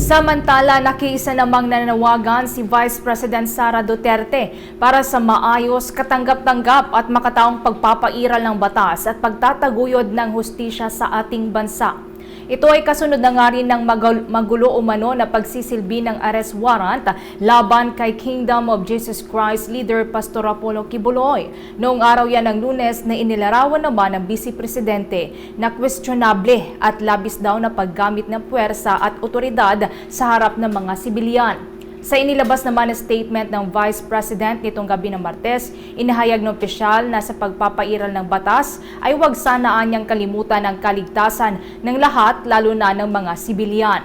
Samantala, nakiisa namang nananawagan si Vice President Sara Duterte para sa maayos, katanggap-tanggap at makataong pagpapairal ng batas at pagtataguyod ng hustisya sa ating bansa. Ito ay kasunod na nga rin ng magul- magulo umano na pagsisilbi ng arrest warrant laban kay Kingdom of Jesus Christ leader Pastor Apollo Kibuloy. Noong araw yan ng lunes na inilarawan naman ng Vice Presidente na questionable at labis daw na paggamit ng puwersa at otoridad sa harap ng mga sibilyan. Sa inilabas naman na statement ng Vice President nitong gabi ng Martes, inahayag ng opisyal na sa pagpapairal ng batas ay huwag sana anyang kalimutan ang kaligtasan ng lahat lalo na ng mga sibilyan.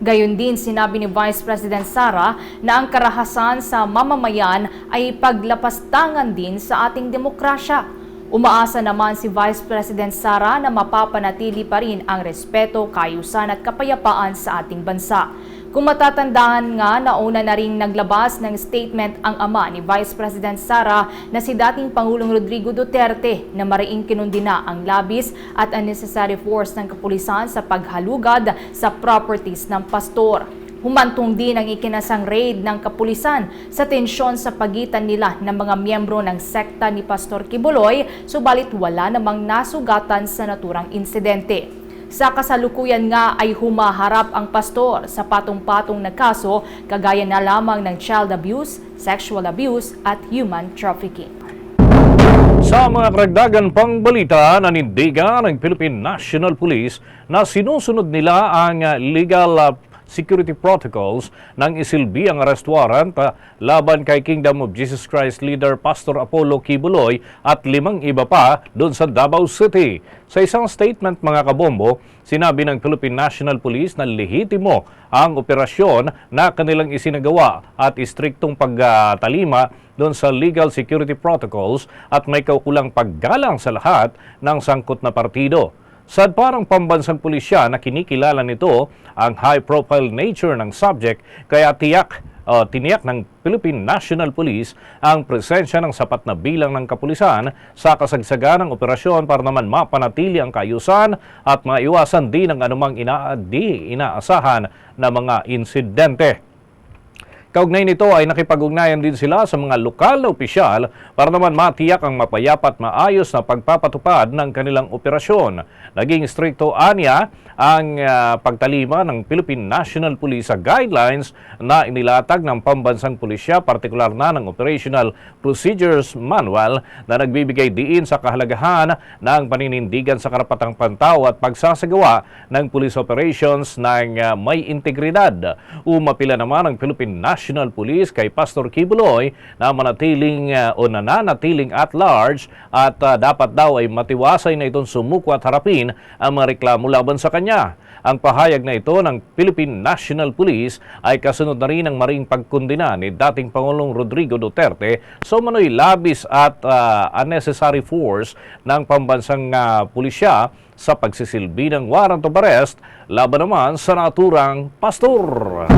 Gayon din sinabi ni Vice President Sara na ang karahasan sa mamamayan ay paglapastangan din sa ating demokrasya. Umaasa naman si Vice President Sara na mapapanatili pa rin ang respeto, kayusan at kapayapaan sa ating bansa. Kung matatandaan nga, nauna na ring naglabas ng statement ang ama ni Vice President Sara na si dating Pangulong Rodrigo Duterte na mariing kinundina ang labis at unnecessary force ng kapulisan sa paghalugad sa properties ng pastor. Humantong din ang ikinasang raid ng kapulisan sa tensyon sa pagitan nila ng mga miyembro ng sekta ni Pastor Kibuloy, subalit wala namang nasugatan sa naturang insidente. Sa kasalukuyan nga ay humaharap ang pastor sa patong-patong na kaso kagaya na lamang ng child abuse, sexual abuse at human trafficking. Sa mga karagdagan pang balita, nanindigan ng Philippine National Police na sinusunod nila ang legal security protocols nang isilbi ang arrest laban kay Kingdom of Jesus Christ leader Pastor Apollo Kibuloy at limang iba pa doon sa Davao City. Sa isang statement mga kabombo, sinabi ng Philippine National Police na lehitimo ang operasyon na kanilang isinagawa at istriktong pagtalima doon sa legal security protocols at may kaukulang paggalang sa lahat ng sangkot na partido. Sa parang pambansang pulisya na kinikilala nito ang high-profile nature ng subject kaya tiyak uh, tiniyak ng Philippine National Police ang presensya ng sapat na bilang ng kapulisan sa kasagsagan ng operasyon para naman mapanatili ang kaayusan at maiwasan din ang anumang ina di inaasahan na mga insidente. Kaugnay nito ay nakipag-ugnayan din sila sa mga lokal na opisyal para naman matiyak ang mapayapat maayos na pagpapatupad ng kanilang operasyon. Naging stricto anya ang ah, pagtalima ng Philippine National Police sa guidelines na inilatag ng pambansang pulisya, partikular na ng Operational Procedures Manual na nagbibigay diin sa kahalagahan ng paninindigan sa karapatang pantao at pagsasagawa ng police operations ng ah, may integridad. Umapila naman ang Philippine National Police kay Pastor Kibuloy na manatiling ah, o nananatiling at large at ah, dapat daw ay matiwasay na itong sumuko at harapin ang mga reklamo laban sa kanya. Ang pahayag na ito ng Philippine National Police ay kasunod na rin ng maring pagkundina ni dating Pangulong Rodrigo Duterte sa umano'y labis at ah, unnecessary force ng pambansang ah, pulisya sa pagsisilbi ng warrant of arrest laban naman sa naturang pastor.